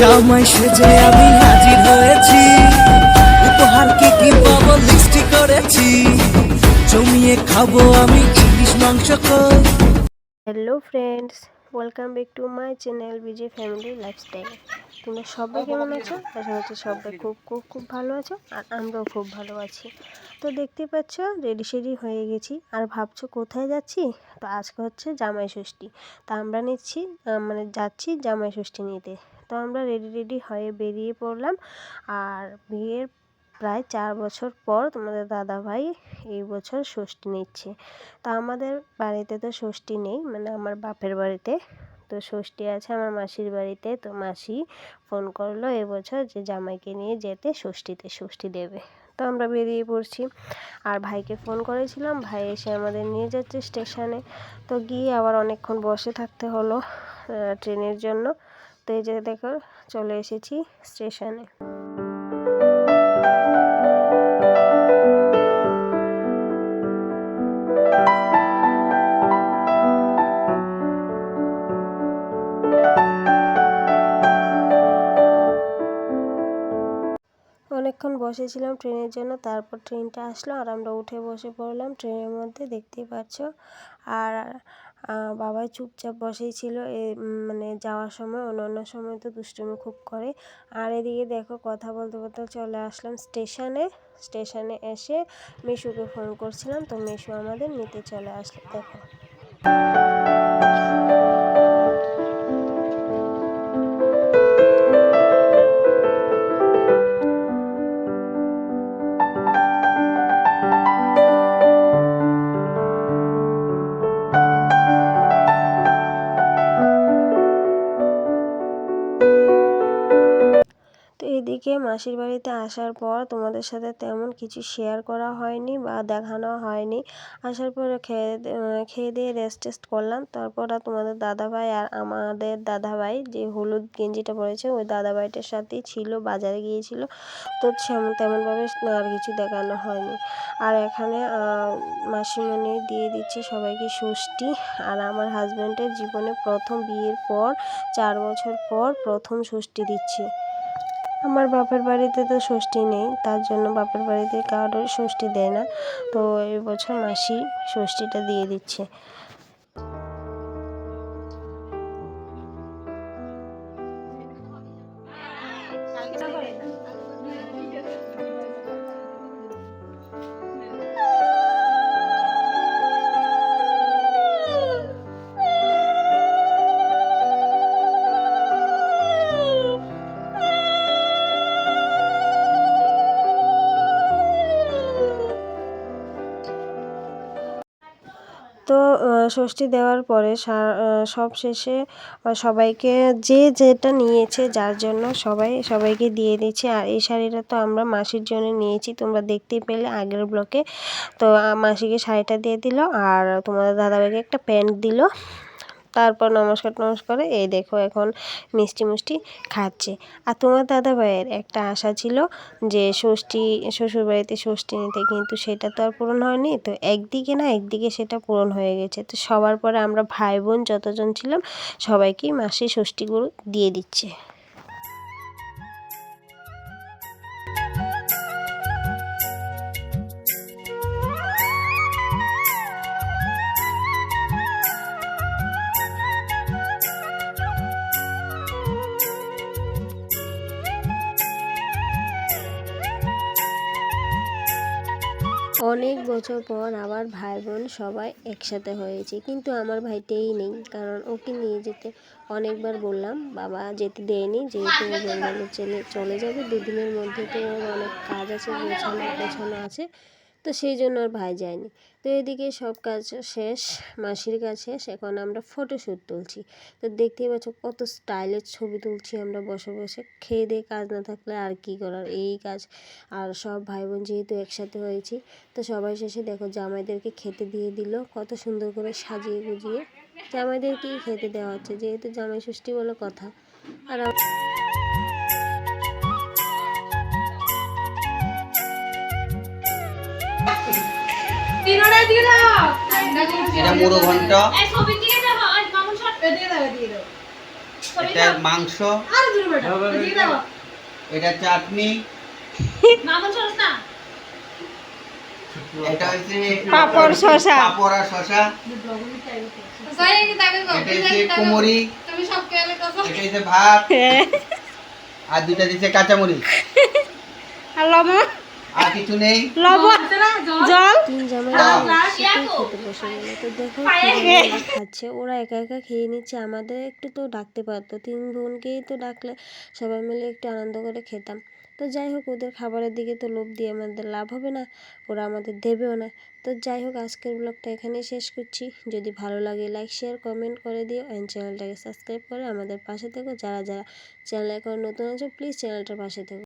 জামাই সেজে আমি হাজির হয়েছি। উপহার কে পাবো লিস্টি করেছি। জমিয়ে খাব আমি ইলিশ মাংস hello friends welcome back to my channel BJ family lifestyle তোমরা সবাই কেমন আছো? আশা করছি সবাই খুব খুব খুব ভালো আছো, আর আমরাও খুব ভালো আছি। তো দেখতে পাচ্ছ, রেডি সেডি হয়ে গেছি, আর ভাবছ কোথায় যাচ্ছি? তো আজকে হচ্ছে জামাই ষষ্ঠী। তা আমরা নিচ্ছি মানে যাচ্ছি জামাই ষষ্ঠী নিতে। তো আমরা রেডি রেডি হয়ে বেরিয়ে পড়লাম। আর বিয়ের প্রায় চার বছর পর তোমাদের দাদা ভাই এই বছর ষষ্ঠী নিচ্ছে। তা আমাদের বাড়িতে তো ষষ্ঠী নেই মানে আমার বাপের বাড়িতে। তো ষষ্ঠী আছে আমার মাসির বাড়িতে, তো মাসি ফোন করল এবছর যে জামাইকে নিয়ে যেতে ষষ্ঠীতে ষষ্ঠী দেবে। তো আমরা বেরিয়ে পড়ছি। আর ভাইকে ফোন করেছিলাম, ভাই এসে আমাদের নিয়ে যাচ্ছে স্টেশনে তো গিয়ে আবার অনেকক্ষণ বসে থাকতে হলো ট্রেনের জন্য। তো এই যে দেখো চলে এসেছি স্টেশনে। অনেকক্ষণ বসেছিলাম ট্রেনের জন্য, তারপর ট্রেনটা আসলো আর আমরা উঠে বসে পড়লাম। ট্রেনের মধ্যে দেখতেই পাচ্ছ। আর বাবাই চুপচাপ বসেই ছিল। এ মানে যাওয়ার সময় অন্য অন্য সময় তো দুষ্টুমি খুব করে। আর এদিকে দেখো, কথা বলতে বলতে চলে আসলাম স্টেশনে। স্টেশনে এসে মিশুকে ফোন করছিলাম, তো মিশু আমাদের নিতে চলে আসলো। দেখো। এদিকে মাসির বাড়িতে আসার পর তোমাদের সাথে তেমন কিছু শেয়ার করা হয়নি বা দেখানো হয়নি। আসার পরে খেয়ে খেয়ে দিয়ে রেস্ট টেস্ট করলাম। তারপর তোমাদের দাদাভাই আর আমাদের দাদাভাই যে হলুদ গেঞ্জিটা পরেছে, ওই দাদাভাইটার সাথেই ছিল, বাজারে গিয়েছিল। তো তেমনভাবে আর কিছু দেখানো হয়নি। আর এখানে মাসিমণি দিয়ে দিচ্ছে সবাইকে ষষ্ঠী। আর আমার হাজব্যান্ডের জীবনে প্রথম বিয়ের পর, চার বছর পর প্রথম ষষ্ঠী দিচ্ছে। আমার বাপের বাড়িতে তো ষষ্ঠী নেই, তার জন্য বাপের বাড়িতে কারোর ষষ্ঠী দেয় না। তো এবছর মাসি ষষ্ঠীটা দিয়ে দিচ্ছে। তো ষষ্ঠী দেওয়ার পরে সব শেষে সবাইকে যে যেটা নিয়েছে যার জন্য সবাই, সবাইকে দিয়ে দিচ্ছে আর এই শাড়িটা তো আমরা মাসির জন্য নিয়েছি, তোমরা দেখতেই পেলে আগের ব্লকে। তো মাসিকে শাড়িটা দিয়ে দিল আর তোমাদের দাদাভাইকে একটা প্যান্ট দিল। তারপর নমস্কার নমস্কার এই দেখো এখন মিষ্টি মিষ্টি খাচ্ছে। আর তোমার দাদা ভাইয়ের একটা আশা ছিল যে ষষ্ঠী, শ্বশুরবাড়িতে ষষ্ঠী নিতে, কিন্তু সেটা তো আর পূরণ হয়নি। তো একদিকে না, একদিকে সেটা পূরণ হয়ে গেছে। তো সবার পরে আমরা ভাই বোন যতজন ছিলাম, সবাইকেই মাসি ষষ্ঠীগুলো দিয়ে দিচ্ছে। অনেক বছর পর আবার ভাই বোন সবাই একসাথে হয়েছে, কিন্তু আমার ভাইটাই নেই, কারণ ওকে নিয়ে যেতে অনেকবার বললাম, বাবা যেতে দেয়নি, যেহেতু ও বেঙ্গালোর চলে চলে যাবে, দুদিনের মধ্যে তো ওর অনেক কাজ আছে গোছানো গোছানো আছে। তো সেই জন্য আর ভাই যায়নি। তো এদিকে সব কাজ শেষ, মাসির কাজ শেষ, এখন আমরা ফটোশ্যুট তুলছি। তো দেখতেই পাচ্ছ কত স্টাইলের ছবি তুলছি আমরা বসে বসে। খেয়ে দিয়ে কাজ না থাকলে আর কি করার? এই কাজ। আর সব ভাই বোন যেহেতু একসাথে হয়েছি, তো সবাই শেষে দেখো জামাইদেরকে খেতে দিয়ে দিল, কত সুন্দর করে সাজিয়ে গুজিয়ে। জামাইদেরকেই খেতে দেওয়া হচ্ছে, যেহেতু জামাই ষষ্ঠী বলে কথা। আর এটা মুড়ো ঘন্ট। এটা মাংস। এটা চাটনি। এটা হচ্ছে পাঁপড়, শসা। পাঁপড় আর শসা এটা হচ্ছে কুমড়ি। এটা হচ্ছে ভাত। আর দুইটা দিচ্ছে কাঁচামরিচ। আর লবণ? আর কিছু নেই? লবণ। জল। বসে গেল। তো দেখো খাচ্ছে ওরা একা একা খেয়ে নিচ্ছে। আমাদের একটু তো ডাকতে পারতো। তিন বোনকেই তো ডাকলে সবাই মিলে একটু আনন্দ করে খেতাম। তো যাই হোক ওদের খাবারের দিকে তো লোভ দিয়ে আমাদের লাভ হবে না। ওরা আমাদের দেবেও না। তো যাই হোক আজকের ব্লগটা এখানেই শেষ করছি। যদি ভালো লাগে লাইক শেয়ার কমেন্ট করে দিও। অ্যান্ড চ্যানেলটাকে সাবস্ক্রাইব করে আমাদের পাশে থেকো। যারা যারা চ্যানেল এখন নতুন আছে প্লিজ চ্যানেলটার পাশে থেকো।